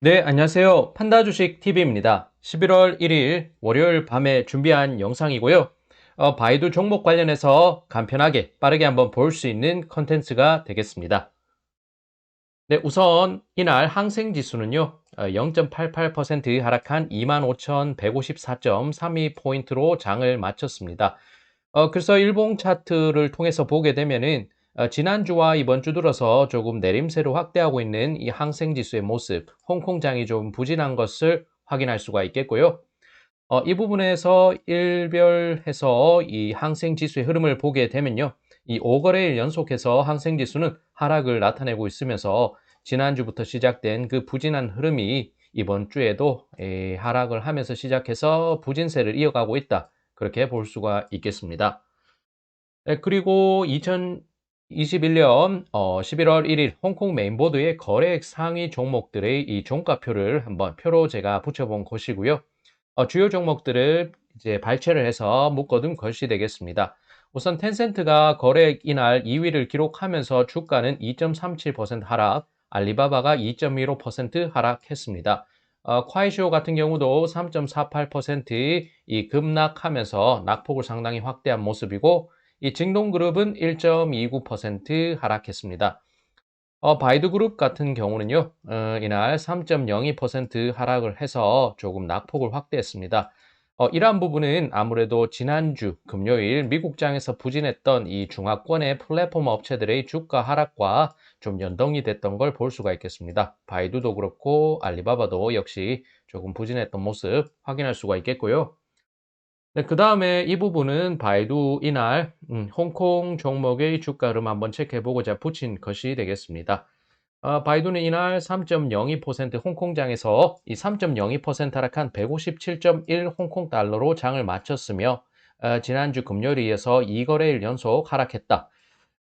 네, 안녕하세요. 판다 주식 TV입니다. 11월 1일 월요일 밤에 준비한 영상이고요. 어, 바이두 종목 관련해서 간편하게 빠르게 한번 볼 수 있는 컨텐츠가 되겠습니다. 네, 우선 이날 항생 지수는요. 0.88% 하락한 25,154.32포인트로 장을 마쳤습니다. 어, 그래서 일봉 차트를 통해서 보게 되면은 어, 지난주와 이번 주 들어서 조금 내림세로 확대하고 있는 이 항생 지수의 모습, 홍콩장이 좀 부진한 것을 확인할 수가 있겠고요. 어, 이 부분에서 일별해서 이 항생 지수의 흐름을 보게 되면요. 이 5거래일 연속해서 항생 지수는 하락을 나타내고 있으면서 지난주부터 시작된 그 부진한 흐름이 이번 주에도 에, 하락을 하면서 시작해서 부진세를 이어가고 있다. 그렇게 볼 수가 있겠습니다. 네, 그리고 2021년 11월 1일 홍콩 메인보드의 거래액 상위 종목들의 이 종가표를 한번 표로 제가 붙여본 것이고요. 어, 주요 종목들을 이제 발췌를 해서 묶어둔 것이 되겠습니다. 우선 텐센트가 거래액 이날 2위를 기록하면서 주가는 2.37% 하락, 알리바바가 2.15% 하락했습니다. 어, 콰이쇼 같은 경우도 3.48%이 급락하면서 낙폭을 상당히 확대한 모습이고 이 증동그룹은 1.29% 하락했습니다. 어, 바이두그룹 같은 경우는요, 어, 이날 3.02% 하락을 해서 조금 낙폭을 확대했습니다. 어, 이러한 부분은 아무래도 지난주 금요일 미국장에서 부진했던 이 중화권의 플랫폼 업체들의 주가 하락과 좀 연동이 됐던 걸 볼 수가 있겠습니다. 바이두도 그렇고 알리바바도 역시 조금 부진했던 모습 확인할 수가 있겠고요. 네, 그 다음에 이 부분은 바이두 이날 음, 홍콩 종목의 주가 를 한번 체크해보고자 붙인 것이 되겠습니다. 어, 바이두는 이날 3.02% 홍콩장에서 이 3.02% 하락한 157.1 홍콩 달러로 장을 마쳤으며 어, 지난주 금요일에 이어서 2거래일 연속 하락했다.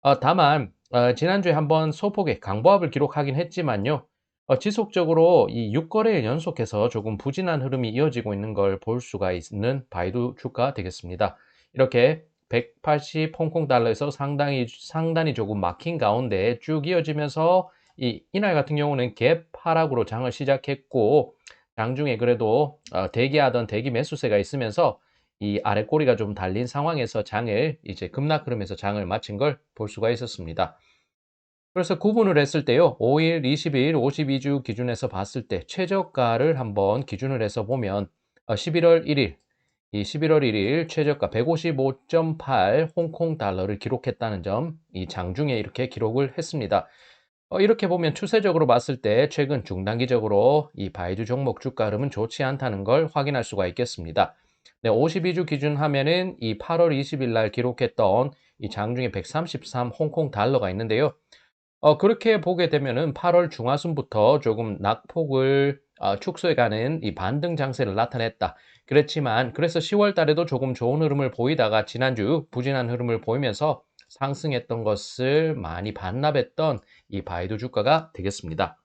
어, 다만 어, 지난주에 한번 소폭의 강보합을 기록하긴 했지만요. 어, 지속적으로 이 6거래일 연속해서 조금 부진한 흐름이 이어지고 있는 걸 볼 수가 있는 바이두 주가 되겠습니다. 이렇게 180 홍콩 달러에서 상당히 상단이 조금 막힌 가운데 쭉 이어지면서 이 이날 같은 경우는 갭 하락으로 장을 시작했고 장중에 그래도 어, 대기하던 대기 매수세가 있으면서 이 아래 꼬리가 좀 달린 상황에서 장을 이제 급락 흐름에서 장을 마친 걸 볼 수가 있었습니다. 그래서 구분을 했을 때요. 5일, 20일, 52주 기준에서 봤을 때 최저가를 한번 기준을 해서 보면 11월 1일, 이 11월 1일 최저가 155.8 홍콩 달러를 기록했다는 점, 이 장중에 이렇게 기록을 했습니다. 어, 이렇게 보면 추세적으로 봤을 때 최근 중단기적으로 이 바이두 종목 주가 흐름은 좋지 않다는 걸 확인할 수가 있겠습니다. 네, 52주 기준 하면은 이 8월 20일 날 기록했던 이 장중에 133 홍콩 달러가 있는데요. 어, 그렇게 보게 되면은 8월 중하순부터 조금 낙폭을 어, 축소해가는 이 반등 장세를 나타냈다. 그렇지만 그래서 10월 달에도 조금 좋은 흐름을 보이다가 지난주 부진한 흐름을 보이면서 상승했던 것을 많이 반납했던 이 바이두 주가가 되겠습니다.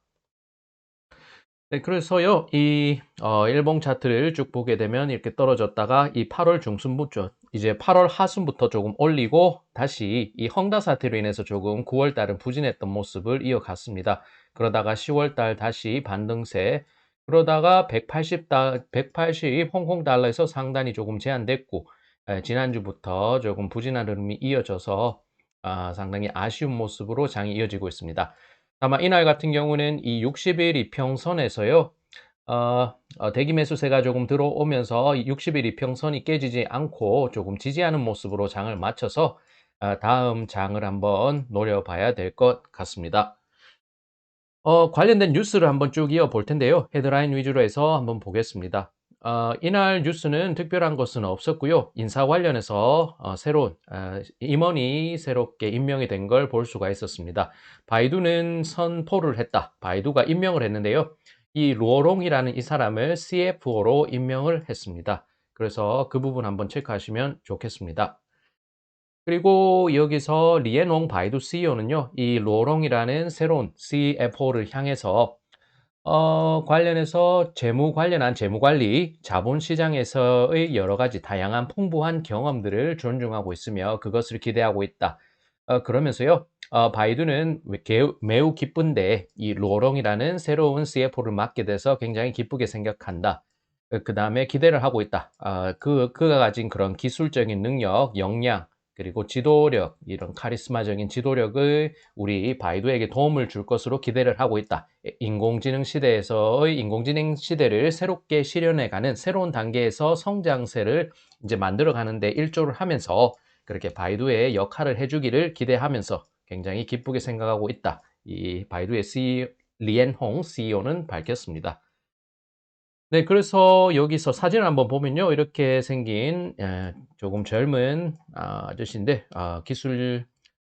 네, 그래서요, 이 어, 일봉 차트를 쭉 보게 되면 이렇게 떨어졌다가 이 8월 중순부터 이제 8월 하순부터 조금 올리고 다시 이 헝다 사태로 인해서 조금 9월 달은 부진했던 모습을 이어갔습니다. 그러다가 10월 달 다시 반등세 그러다가 180, 달, 180 홍콩 달러에서 상단이 조금 제한됐고 에, 지난주부터 조금 부진한 흐름이 이어져서 아, 상당히 아쉬운 모습으로 장이 이어지고 있습니다. 다만 이날 같은 경우는 이 60일 이평선에서요. 어, 어, 대기 매수세가 조금 들어오면서 60일 이평선이 깨지지 않고 조금 지지하는 모습으로 장을 맞춰서 어, 다음 장을 한번 노려봐야 될 것 같습니다. 어, 관련된 뉴스를 한번 쭉 이어 볼 텐데요. 헤드라인 위주로 해서 한번 보겠습니다. 어, 이날 뉴스는 특별한 것은 없었고요. 인사 관련해서 어, 새로운 어, 임원이 새롭게 임명이 된 걸 볼 수가 있었습니다. 바이두는 선포를 했다. 바이두가 임명을 했는데요. 이 루어롱이라는 이 사람을 CFO로 임명을 했습니다. 그래서 그 부분 한번 체크하시면 좋겠습니다. 그리고 여기서 리엔옹 바이두 CEO는요, 이 루어롱이라는 새로운 CFO를 향해서 어, 관련해서 재무 관련한 재무 관리, 자본 시장에서의 여러 가지 다양한 풍부한 경험들을 존중하고 있으며 그것을 기대하고 있다. 어, 그러면서요, 어, 바이두는 개- 매우 기쁜데 이 로롱이라는 새로운 CFO를 맡게 돼서 굉장히 기쁘게 생각한다. 그 다음에 기대를 하고 있다. 아, 그, 그가 가진 그런 기술적인 능력, 역량, 그리고 지도력, 이런 카리스마적인 지도력을 우리 바이두에게 도움을 줄 것으로 기대를 하고 있다. 인공지능 시대에서의 인공지능 시대를 새롭게 실현해가는 새로운 단계에서 성장세를 이제 만들어가는데 일조를 하면서 그렇게 바이두의 역할을 해주기를 기대하면서 굉장히 기쁘게 생각하고 있다. 이 바이두의 CEO, 리엔홍 CEO는 밝혔습니다. 네, 그래서 여기서 사진을 한번 보면요. 이렇게 생긴 에, 조금 젊은 아, 아저씨인데 아, 기술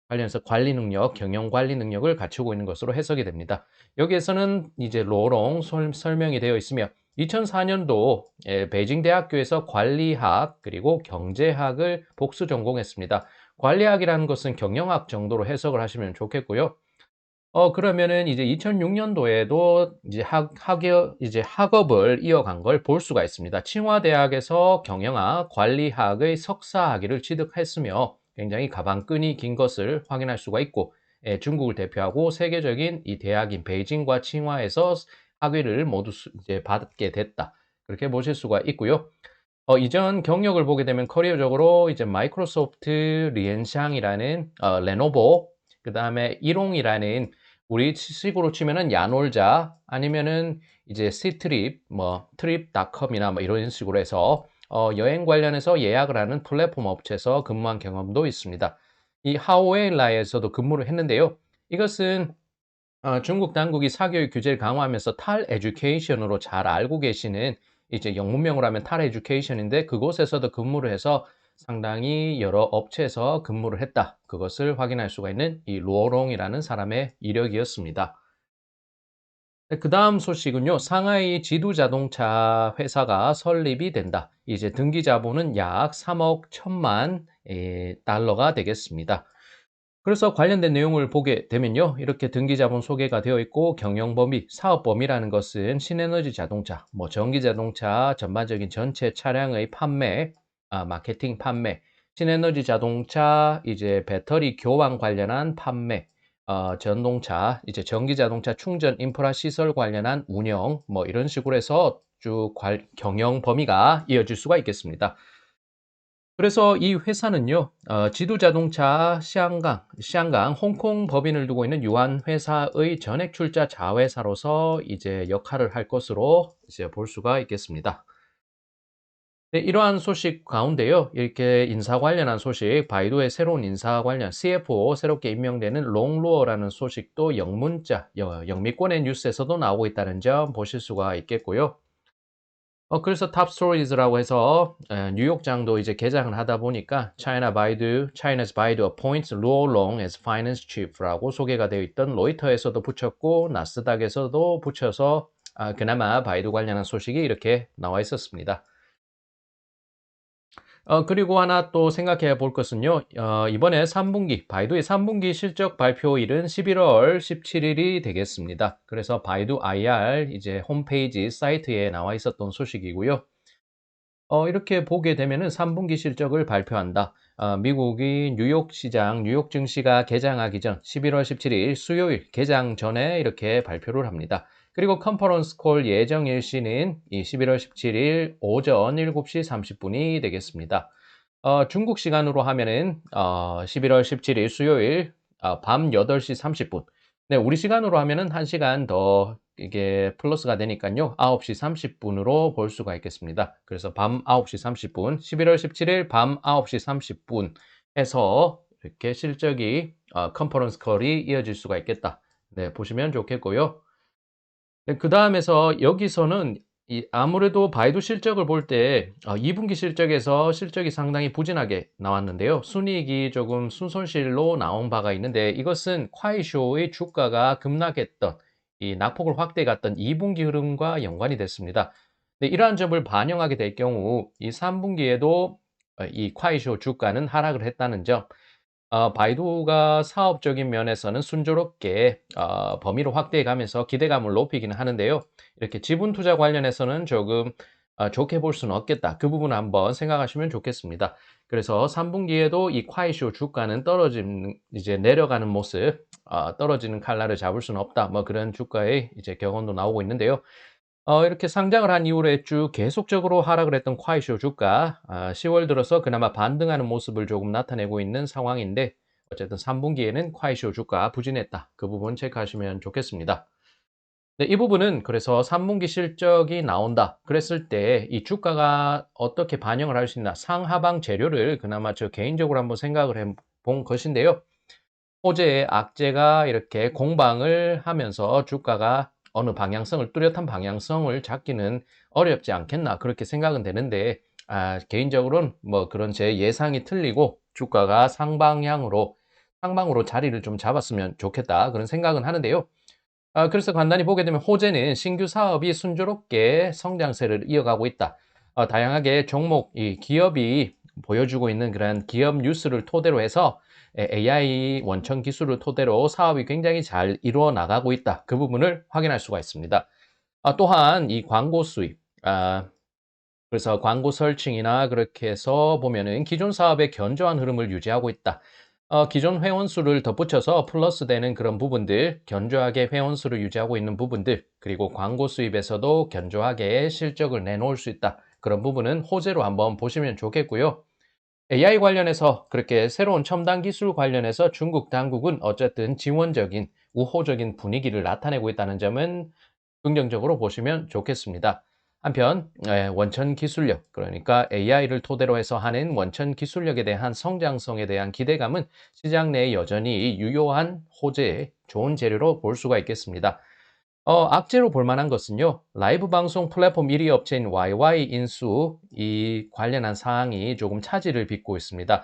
관련해서 관리 능력, 경영 관리 능력을 갖추고 있는 것으로 해석이 됩니다. 여기에서는 이제 로롱 설, 설명이 되어 있으며 2004년도 베이징 대학교에서 관리학 그리고 경제학을 복수 전공했습니다. 관리학이라는 것은 경영학 정도로 해석을 하시면 좋겠고요. 어, 그러면은 이제 2006년도에도 이제 학, 학여, 이제 학업을 이어간 걸 볼 수가 있습니다. 칭화대학에서 경영학, 관리학의 석사 학위를 취득했으며 굉장히 가방끈이 긴 것을 확인할 수가 있고, 예, 중국을 대표하고 세계적인 이 대학인 베이징과 칭화에서 학위를 모두 수- 이제 받게 됐다. 그렇게 보실 수가 있고요. 어, 이전 경력을 보게 되면 커리어적으로 이제 마이크로소프트 리엔샹이라는 어, 레노버, 그 다음에 일홍이라는 우리 식으로 치면은 야놀자 아니면은 이제 시트립, 뭐 트립닷컴이나 뭐 이런 식으로 해서 어, 여행 관련해서 예약을 하는 플랫폼 업체에서 근무한 경험도 있습니다. 이 하오웨일라에서도 근무를 했는데요. 이것은 어, 중국 당국이 사교육 규제를 강화하면서 탈 에듀케이션으로 잘 알고 계시는 이제 영문명으로 하면 탈 에듀케이션인데 그곳에서도 근무를 해서 상당히 여러 업체에서 근무를 했다. 그것을 확인할 수가 있는 이 루오롱이라는 사람의 이력이었습니다. 그 다음 소식은요. 상하이 지두자동차 회사가 설립이 된다. 이제 등기 자본은 약 3억 1천만 에, 달러가 되겠습니다. 그래서 관련된 내용을 보게 되면요. 이렇게 등기 자본 소개가 되어 있고 경영 범위, 사업 범위라는 것은 신에너지 자동차, 뭐 전기 자동차 전반적인 전체 차량의 판매, 아, 마케팅 판매, 신에너지 자동차 이제 배터리 교환 관련한 판매, 어, 전동차, 이제 전기 자동차 충전 인프라 시설 관련한 운영, 뭐 이런 식으로 해서 쭉 관- 경영 범위가 이어질 수가 있겠습니다. 그래서 이 회사는요, 어, 지두자동차 시안강, 시안강 홍콩 법인을 두고 있는 유한 회사의 전액 출자 자회사로서 이제 역할을 할 것으로 이제 볼 수가 있겠습니다. 네, 이러한 소식 가운데요, 이렇게 인사 관련한 소식, 바이두의 새로운 인사 관련 CFO 새롭게 임명되는 롱루어라는 소식도 영문자, 영- 영미권의 뉴스에서도 나오고 있다는 점 보실 수가 있겠고요. 어, 그래서 탑 스토리즈라고 해서 에, 뉴욕장도 이제 개장을 하다 보니까 China Baidu, China's Baidu appoints Luo Long as finance chief라고 소개가 되어 있던 로이터에서도 붙였고 나스닥에서도 붙여서 아, 그나마 바이두 관련한 소식이 이렇게 나와 있었습니다. 어, 그리고 하나 또 생각해 볼 것은요, 어, 이번에 3분기, 바이두의 3분기 실적 발표일은 11월 17일이 되겠습니다. 그래서 바이두 IR 이제 홈페이지 사이트에 나와 있었던 소식이고요. 어, 이렇게 보게 되면은 3분기 실적을 발표한다. 어, 미국이 뉴욕 시장, 뉴욕 증시가 개장하기 전 11월 17일 수요일 개장 전에 이렇게 발표를 합니다. 그리고 컨퍼런스 콜 예정 일시는 이 11월 17일 오전 7시 30분이 되겠습니다. 어, 중국 시간으로 하면은 어, 11월 17일 수요일 어, 밤 8시 30분. 네, 우리 시간으로 하면은 1시간 더 이게 플러스가 되니까요. 9시 30분으로 볼 수가 있겠습니다. 그래서 밤 9시 30분, 11월 17일 밤 9시 30분 해서 이렇게 실적이 어, 컨퍼런스 콜이 이어질 수가 있겠다. 네, 보시면 좋겠고요. 네, 그 다음에서 여기서는 이 아무래도 바이두 실적을 볼 때 2분기 실적에서 실적이 상당히 부진하게 나왔는데요. 순이익이 조금 순손실로 나온 바가 있는데 이것은 콰이쇼의 주가가 급락했던 이 낙폭을 확대 갔던 2분기 흐름과 연관이 됐습니다. 네, 이러한 점을 반영하게 될 경우 이 3분기에도 이 콰이쇼 주가는 하락을 했다는 점 어, 바이두가 사업적인 면에서는 순조롭게 어, 범위를 확대해 가면서 기대감을 높이기는 하는데요. 이렇게 지분 투자 관련해서는 조금 아, 좋게 볼 수는 없겠다. 그 부분 한번 생각하시면 좋겠습니다. 그래서 3분기에도 이 콰이쇼 주가는 떨어지는 이제 내려가는 모습, 아, 떨어지는 칼날을 잡을 수는 없다. 뭐 그런 주가의 이제 격언도 나오고 있는데요. 어, 이렇게 상장을 한 이후에 쭉 계속적으로 하락을 했던 콰이쇼 주가, 아, 10월 들어서 그나마 반등하는 모습을 조금 나타내고 있는 상황인데, 어쨌든 3분기에는 콰이쇼 주가 부진했다. 그 부분 체크하시면 좋겠습니다. 네, 이 부분은 그래서 3분기 실적이 나온다. 그랬을 때 이 주가가 어떻게 반영을 할 수 있나 상하방 재료를 그나마 저 개인적으로 한번 생각을 해 본 것인데요. 호재의 악재가 이렇게 공방을 하면서 주가가 어느 방향성을 뚜렷한 방향성을 잡기는 어렵지 않겠나 그렇게 생각은 되는데 아, 개인적으로는 뭐 그런 제 예상이 틀리고 주가가 상방향으로 상방으로 자리를 좀 잡았으면 좋겠다 그런 생각은 하는데요. 아, 그래서 간단히 보게 되면 호재는 신규 사업이 순조롭게 성장세를 이어가고 있다. 어, 다양하게 종목, 이 기업이 보여주고 있는 그런 기업 뉴스를 토대로 해서 AI 원천 기술을 토대로 사업이 굉장히 잘 이루어 나가고 있다. 그 부분을 확인할 수가 있습니다. 아, 또한 이 광고 수입, 아, 그래서 광고 설칭이나 그렇게 해서 보면은 기존 사업의 견조한 흐름을 유지하고 있다. 어, 기존 회원수를 덧붙여서 플러스 되는 그런 부분들, 견조하게 회원수를 유지하고 있는 부분들, 그리고 광고 수입에서도 견조하게 실적을 내놓을 수 있다. 그런 부분은 호재로 한번 보시면 좋겠고요. AI 관련해서 그렇게 새로운 첨단 기술 관련해서 중국 당국은 어쨌든 지원적인 우호적인 분위기를 나타내고 있다는 점은 긍정적으로 보시면 좋겠습니다. 한편 예, 원천 기술력 그러니까 AI를 토대로 해서 하는 원천 기술력에 대한 성장성에 대한 기대감은 시장 내에 여전히 유효한 호재의 좋은 재료로 볼 수가 있겠습니다. 어, 악재로 볼 만한 것은요, 라이브 방송 플랫폼 1위 업체인 YY 인수 이 관련한 사항이 조금 차질을 빚고 있습니다.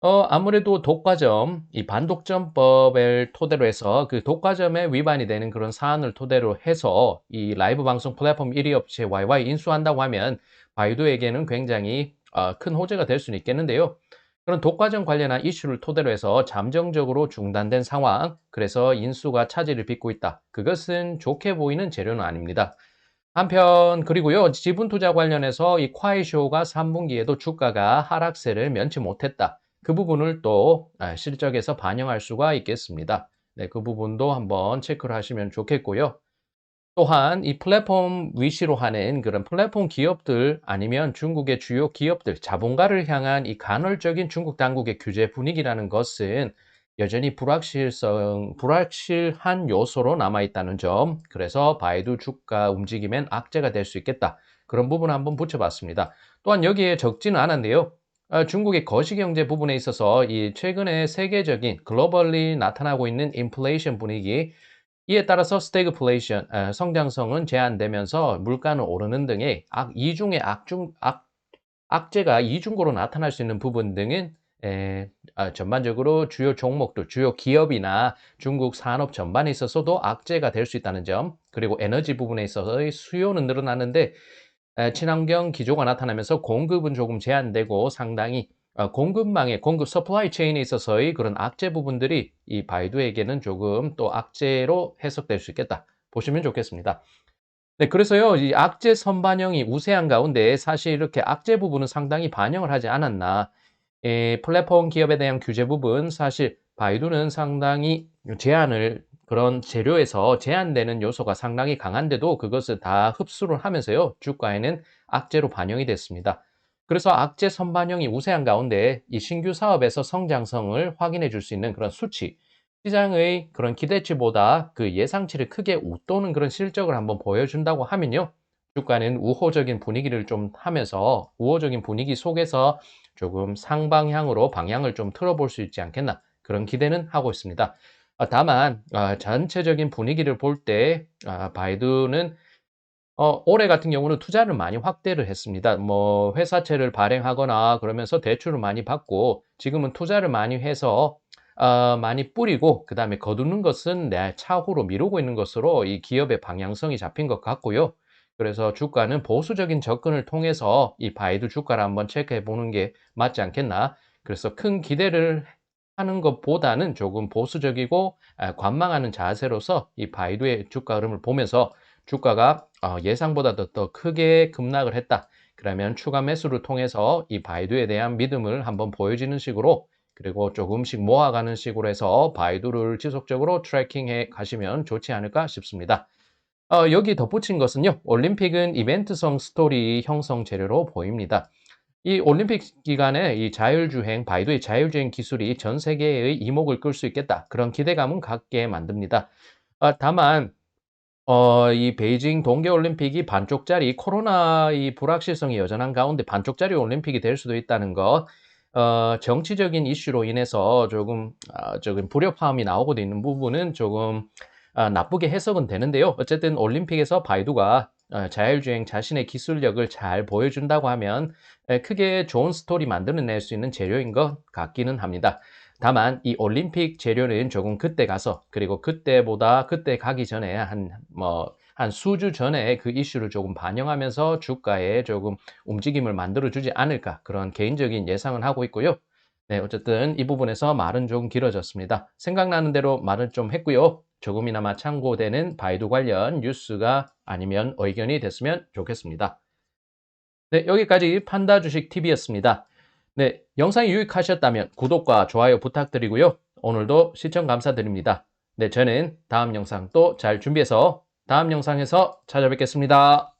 어, 아무래도 독과점, 이 반독점법을 토대로 해서 그 독과점에 위반이 되는 그런 사안을 토대로 해서 이 라이브 방송 플랫폼 1위 업체 YY 인수한다고 하면 바이두에게는 굉장히 어, 큰 호재가 될 수는 있겠는데요. 그런 독과점 관련한 이슈를 토대로 해서 잠정적으로 중단된 상황, 그래서 인수가 차질을 빚고 있다. 그것은 좋게 보이는 재료는 아닙니다. 한편 그리고요 지분 투자 관련해서 이 콰이쇼가 3분기에도 주가가 하락세를 면치 못했다. 그 부분을 또 아, 실적에서 반영할 수가 있겠습니다. 네, 그 부분도 한번 체크를 하시면 좋겠고요. 또한 이 플랫폼 위시로 하는 그런 플랫폼 기업들 아니면 중국의 주요 기업들 자본가를 향한 이 간헐적인 중국 당국의 규제 분위기라는 것은 여전히 불확실성, 불확실한 요소로 남아있다는 점. 그래서 바이두 주가 움직임엔 악재가 될 수 있겠다. 그런 부분 한번 붙여봤습니다. 또한 여기에 적지는 않은데요. 아, 중국의 거시경제 부분에 있어서 이 최근에 세계적인 글로벌리 나타나고 있는 인플레이션 분위기 이에 따라서 스태그플레이션, 성장성은 제한되면서 물가는 오르는 등의 악, 이중의 악중, 악, 악재가 이중고로 나타날 수 있는 부분 등은 에, 아, 전반적으로 주요 종목들, 주요 기업이나 중국 산업 전반에 있어서도 악재가 될 수 있다는 점, 그리고 에너지 부분에 있어서의 수요는 늘어나는데 에, 친환경 기조가 나타나면서 공급은 조금 제한되고 상당히 어, 공급망의 공급 서플라이 체인에 있어서의 그런 악재 부분들이 이 바이두에게는 조금 또 악재로 해석될 수 있겠다. 보시면 좋겠습니다. 네, 그래서요, 이 악재 선반영이 우세한 가운데 사실 이렇게 악재 부분은 상당히 반영을 하지 않았나. 에, 플랫폼 기업에 대한 규제 부분 사실 바이두는 상당히 제한을 그런 재료에서 제한되는 요소가 상당히 강한데도 그것을 다 흡수를 하면서요, 주가에는 악재로 반영이 됐습니다. 그래서 악재 선반영이 우세한 가운데 이 신규 사업에서 성장성을 확인해 줄 수 있는 그런 수치, 시장의 그런 기대치보다 그 예상치를 크게 웃도는 그런 실적을 한번 보여준다고 하면요. 주가는 우호적인 분위기를 좀 하면서 우호적인 분위기 속에서 조금 상방향으로 방향을 좀 틀어볼 수 있지 않겠나 그런 기대는 하고 있습니다. 아, 다만 아, 전체적인 분위기를 볼때 아, 바이두는 어, 올해 같은 경우는 투자를 많이 확대를 했습니다. 뭐 회사채를 발행하거나 그러면서 대출을 많이 받고 지금은 투자를 많이 해서 어, 많이 뿌리고 그 다음에 거두는 것은 내 차후로 미루고 있는 것으로 이 기업의 방향성이 잡힌 것 같고요. 그래서 주가는 보수적인 접근을 통해서 이 바이두 주가를 한번 체크해 보는 게 맞지 않겠나. 그래서 큰 기대를 하는 것보다는 조금 보수적이고 관망하는 자세로서 이 바이두의 주가 흐름을 보면서 주가가 어, 예상보다도 더 크게 급락을 했다. 그러면 추가 매수를 통해서 이 바이두에 대한 믿음을 한번 보여주는 식으로 그리고 조금씩 모아가는 식으로 해서 바이두를 지속적으로 트래킹해 가시면 좋지 않을까 싶습니다. 어, 여기 덧붙인 것은요. 올림픽은 이벤트성 스토리 형성 재료로 보입니다. 이 올림픽 기간에 이 자율주행, 바이두의 자율주행 기술이 전 세계의 이목을 끌 수 있겠다. 그런 기대감은 갖게 만듭니다. 아, 다만 어, 이 베이징 동계올림픽이 반쪽짜리 코로나 이 불확실성이 여전한 가운데 반쪽짜리 올림픽이 될 수도 있다는 것, 어, 정치적인 이슈로 인해서 조금 아, 조금 불협화음이 나오고도 있는 부분은 조금 아, 나쁘게 해석은 되는데요. 어쨌든 올림픽에서 바이두가 어, 자율주행 자신의 기술력을 잘 보여준다고 하면 에, 크게 좋은 스토리 만들어낼 수 있는 재료인 것 같기는 합니다. 다만 이 올림픽 재료는 조금 그때 가서 그리고 그때보다 그때 가기 전에 한 뭐 한 수주 전에 그 이슈를 조금 반영하면서 주가에 조금 움직임을 만들어 주지 않을까 그런 개인적인 예상은 하고 있고요. 네, 어쨌든 이 부분에서 말은 좀 길어졌습니다. 생각나는 대로 말은 좀 했고요. 조금이나마 참고되는 바이두 관련 뉴스가 아니면 의견이 됐으면 좋겠습니다. 네, 여기까지 판다 주식 TV였습니다. 네, 영상이 유익하셨다면 구독과 좋아요 부탁드리고요. 오늘도 시청 감사드립니다. 네, 저는 다음 영상 또 잘 준비해서 다음 영상에서 찾아뵙겠습니다.